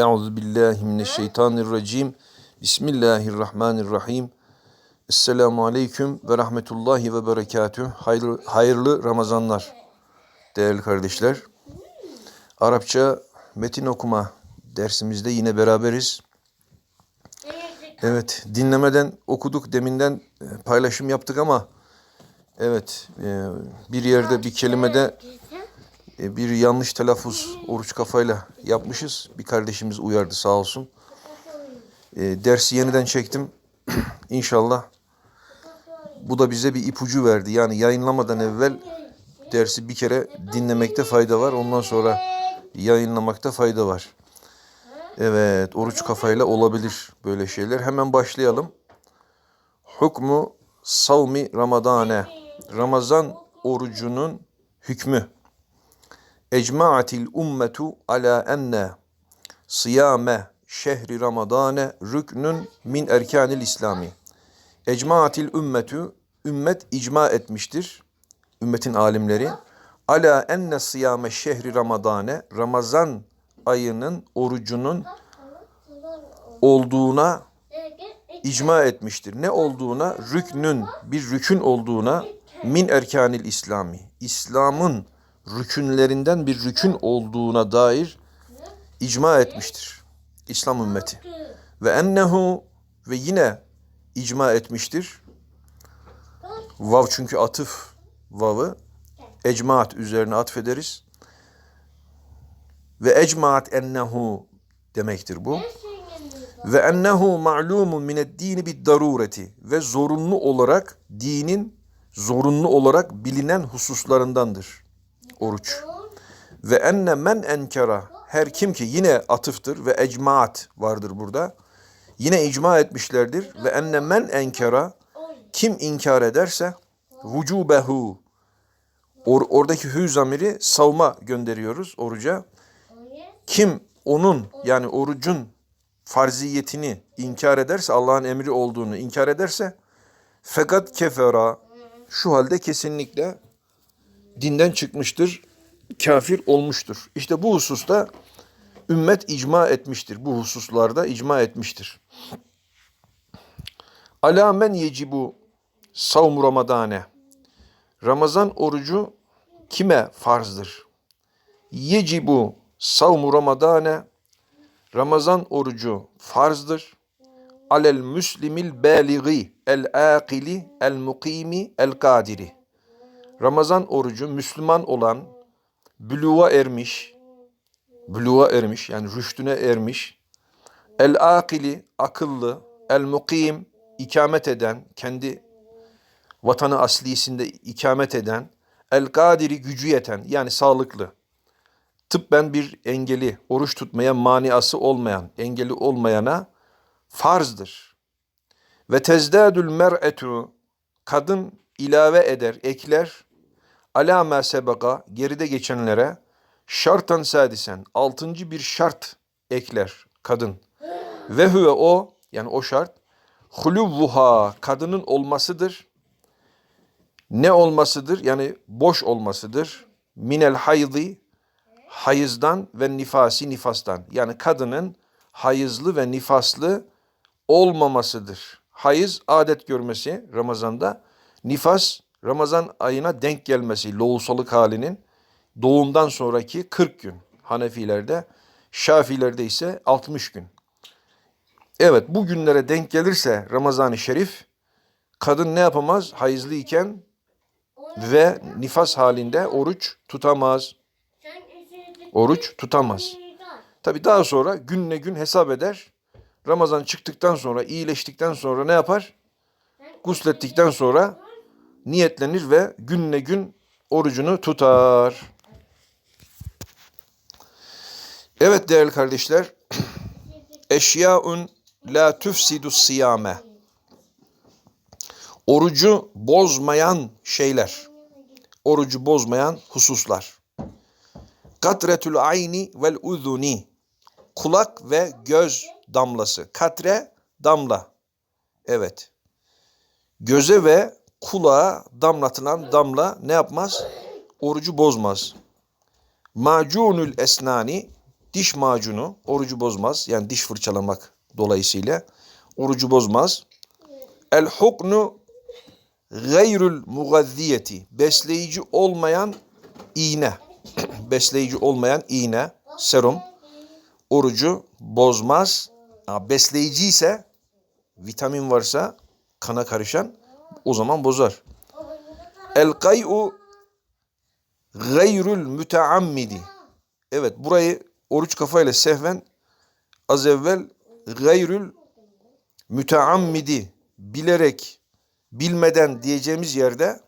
Euzu billahi mineşşeytanirracim. Bismillahirrahmanirrahim. Esselamu aleyküm ve rahmetullahi ve berekatüh. Hayırlı, hayırlı Ramazanlar değerli kardeşler. Arapça metin okuma dersimizde yine beraberiz. Evet, dinlemeden okuduk, deminden e, paylaşım yaptık ama evet, e, bir yerde bir kelimede bir yanlış telaffuz oruç kafayla yapmışız. Bir kardeşimiz uyardı sağ olsun. E, dersi yeniden çektim. İnşallah bu da bize bir ipucu verdi. Yani yayınlamadan evvel dersi bir kere dinlemekte fayda var. Ondan sonra yayınlamakta fayda var. Evet, oruç kafayla olabilir böyle şeyler. Hemen başlayalım. Hukmu savmi ramadane. Ramazan orucunun hükmü. Ecma'atil ummetu ala enne siyame şehri ramadane rüknün min erkanil İslami. Ecma'atil ümmetü ümmet icma etmiştir. Ümmetin alimleri ala enne siyame şehri ramadane Ramazan ayının orucunun olduğuna icma etmiştir. Ne olduğuna? Rüknün, bir rükün olduğuna min erkanil İslami. İslam'ın rükünlerinden bir rükün olduğuna dair icma etmiştir. İslam ümmeti. Ve ennehu ve yine icma etmiştir. Vav çünkü atıf vavı ecmaat üzerine atfederiz. Ve ecmaat ennehu demektir bu. Ve ennehu ma'lumun mined dini bid darureti ve zorunlu olarak dinin zorunlu olarak bilinen hususlarındandır oruç. Ve enne men enkara her kim ki yine atıftır ve ecmaat vardır burada. Yine icma etmişlerdir ve enne men enkara kim inkar ederse vücubehu Or, oradaki hü zamiri savma gönderiyoruz oruca. Kim onun yani orucun farziyetini inkar ederse Allah'ın emri olduğunu inkar ederse fakat kefera şu halde kesinlikle dinden çıkmıştır, kafir olmuştur. İşte bu hususta ümmet icma etmiştir. Bu hususlarda icma etmiştir. Ala men yecibu savmu ramadane. Ramazan orucu kime farzdır? Yecibu savmu ramadane. Ramazan orucu farzdır. Alel müslimil beligi el akili el mukimi el kadiri. Ramazan orucu Müslüman olan, büluğa ermiş, büluğa ermiş yani rüştüne ermiş, el akili akıllı, el mukim ikamet eden, kendi vatanı aslisinde ikamet eden, el kadiri gücü yeten yani sağlıklı. Tıbben bir engeli, oruç tutmaya maniası olmayan, engeli olmayana farzdır. Ve tezdadül mer'etu kadın ilave eder, ekler ala ma sebeka geride geçenlere şartan sadisen altıncı bir şart ekler kadın. Ve huve o yani o şart huluvvuha kadının olmasıdır. Ne olmasıdır? Yani boş olmasıdır. Minel haydi hayızdan ve nifasi nifastan. Yani kadının hayızlı ve nifaslı olmamasıdır. Hayız adet görmesi Ramazan'da. Nifas Ramazan ayına denk gelmesi loğusalık halinin doğumdan sonraki 40 gün Hanefilerde, Şafilerde ise 60 gün. Evet bu günlere denk gelirse Ramazan-ı Şerif kadın ne yapamaz? Hayızlıyken ve nifas halinde oruç tutamaz. Oruç tutamaz. Tabi daha sonra günle gün hesap eder. Ramazan çıktıktan sonra, iyileştikten sonra ne yapar? Guslettikten sonra niyetlenir ve günle gün orucunu tutar. Evet değerli kardeşler, eşyaun la tufsidu siyame. Orucu bozmayan şeyler. Orucu bozmayan hususlar. Katretül ayni vel uzuni. Kulak ve göz damlası. Katre damla. Evet. Göze ve kulağa damlatılan damla ne yapmaz? Orucu bozmaz. Macunül esnani diş macunu orucu bozmaz. Yani diş fırçalamak dolayısıyla orucu bozmaz. El huknu gayrül mugazziyeti besleyici olmayan iğne. besleyici olmayan iğne, serum orucu bozmaz. Besleyici ise vitamin varsa kana karışan o zaman bozar. El kay'u gayrül müteammidi. Evet burayı oruç kafayla sehven az evvel gayrül müteammidi bilerek bilmeden diyeceğimiz yerde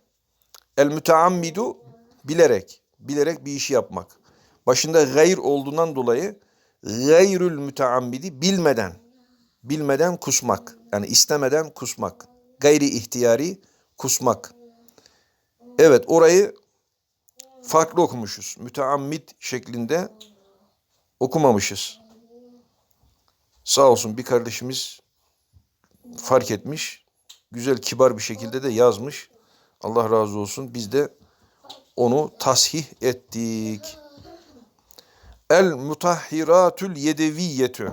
el müteammidu bilerek bilerek bir işi yapmak. Başında gayr olduğundan dolayı gayrül müteammidi bilmeden bilmeden kusmak. Yani istemeden kusmak. Gayri ihtiyari kusmak. Evet orayı farklı okumuşuz. Müteammid şeklinde okumamışız. Sağ olsun bir kardeşimiz fark etmiş. Güzel kibar bir şekilde de yazmış. Allah razı olsun. Biz de onu tasih ettik. El mutahhiratül yedeviyetü.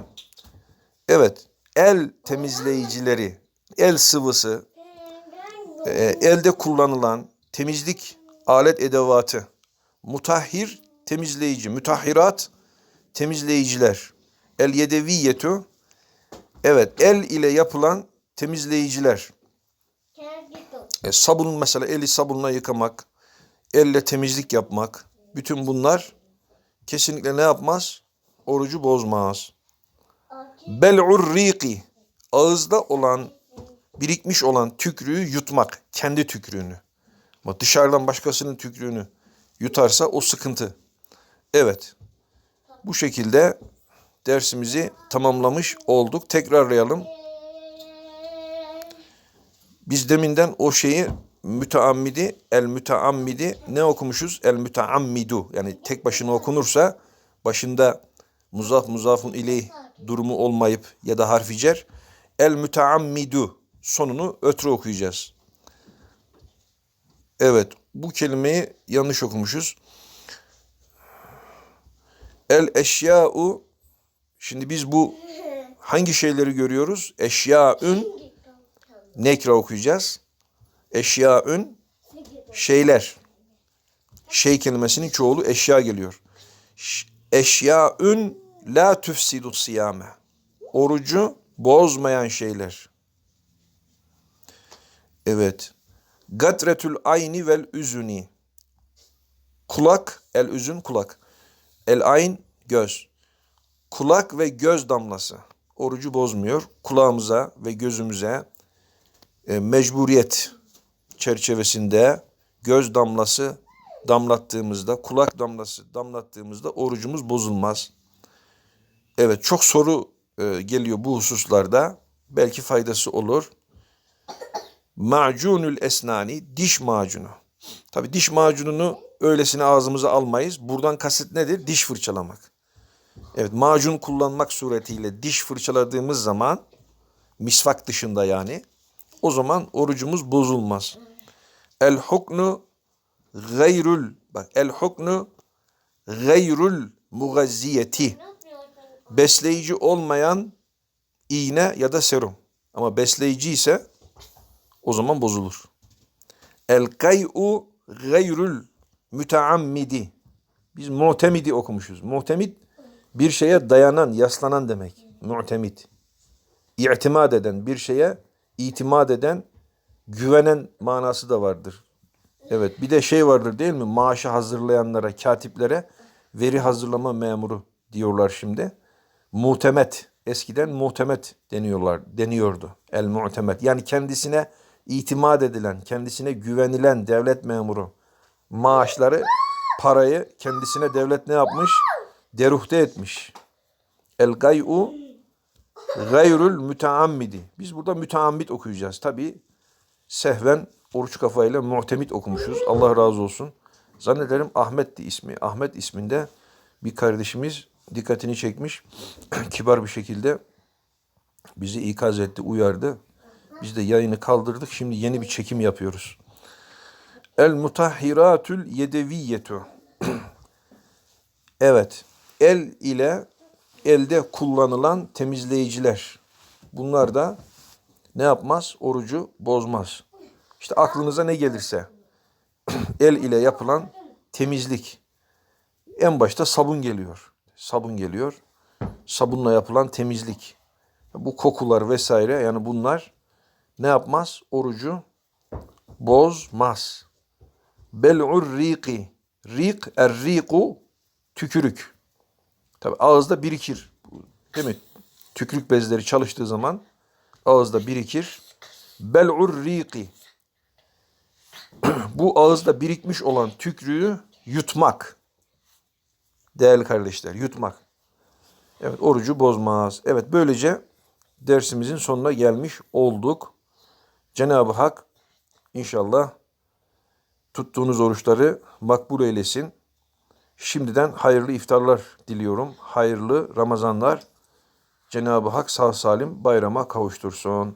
Evet, el temizleyicileri, el sıvısı, e, elde kullanılan temizlik alet edevatı. Mutahhir temizleyici, mütahhirat temizleyiciler. El yedeviyetü evet el ile yapılan temizleyiciler. E, sabun mesela eli sabunla yıkamak, elle temizlik yapmak. Bütün bunlar kesinlikle ne yapmaz? Orucu bozmaz. Bel'ur riqi ağızda olan birikmiş olan tükrüğü yutmak. Kendi tükrüğünü. Ama dışarıdan başkasının tükrüğünü yutarsa o sıkıntı. Evet. Bu şekilde dersimizi tamamlamış olduk. Tekrarlayalım. Biz deminden o şeyi müteammidi, el müteammidi ne okumuşuz? El müteammidu. Yani tek başına okunursa başında muzaf muzafun ileyh durumu olmayıp ya da harfi cer. El müteammidu sonunu ötürü okuyacağız. Evet bu kelimeyi yanlış okumuşuz. El eşya'u şimdi biz bu hangi şeyleri görüyoruz? Eşya'ün nekra okuyacağız. Eşyaün şeyler. Şey kelimesinin çoğulu eşya geliyor. Eşyaün la tüfsidu siyame. Orucu bozmayan şeyler. Evet. Gatretül ayni vel üzüni. Kulak, el üzün kulak. El ayn göz. Kulak ve göz damlası. Orucu bozmuyor. Kulağımıza ve gözümüze e, mecburiyet çerçevesinde göz damlası damlattığımızda, kulak damlası damlattığımızda orucumuz bozulmaz. Evet çok soru e, geliyor bu hususlarda. Belki faydası olur. Macunül esnani, diş macunu. Tabi diş macununu öylesine ağzımıza almayız. Buradan kasıt nedir? Diş fırçalamak. Evet macun kullanmak suretiyle diş fırçaladığımız zaman misvak dışında yani o zaman orucumuz bozulmaz. El huknu gayrul bak el huknu gayrul mugazziyeti besleyici olmayan iğne ya da serum. Ama besleyici ise o zaman bozulur. El kay'u gayrul müteammidi. Biz mu'temidi okumuşuz. Mu'temid bir şeye dayanan, yaslanan demek. Mu'temid. İ'timad eden, bir şeye itimat eden, güvenen manası da vardır. Evet bir de şey vardır değil mi? Maaşı hazırlayanlara, katiplere veri hazırlama memuru diyorlar şimdi. Muhtemet. Eskiden muhtemet deniyorlar, deniyordu. El muhtemet. Yani kendisine itimat edilen, kendisine güvenilen devlet memuru. Maaşları, parayı kendisine devlet ne yapmış? Deruhte etmiş. El gay'u gayrül müteammidi. Biz burada müteammit okuyacağız. Tabi sehven oruç kafayla muhtemit okumuşuz. Allah razı olsun. Zannederim Ahmet'ti ismi. Ahmet isminde bir kardeşimiz dikkatini çekmiş. Kibar bir şekilde bizi ikaz etti, uyardı. Biz de yayını kaldırdık. Şimdi yeni bir çekim yapıyoruz. El mutahhiratül yedeviyetu. evet. el ile elde kullanılan temizleyiciler. Bunlar da ne yapmaz? Orucu bozmaz. İşte aklınıza ne gelirse el ile yapılan temizlik. En başta sabun geliyor. Sabun geliyor. Sabunla yapılan temizlik. Bu kokular vesaire yani bunlar ne yapmaz? Orucu bozmaz. Bel'ur riki. Rik, er-riku tükürük. Tabi ağızda birikir. Değil mi? Tükürük bezleri çalıştığı zaman ağızda birikir. Bel'ur riki. Bu ağızda birikmiş olan tükrüğü yutmak. Değerli kardeşler, yutmak. Evet, orucu bozmaz. Evet, böylece dersimizin sonuna gelmiş olduk. Cenab-ı Hak inşallah tuttuğunuz oruçları makbul eylesin. Şimdiden hayırlı iftarlar diliyorum. Hayırlı Ramazanlar. Cenab-ı Hak sağ salim bayrama kavuştursun.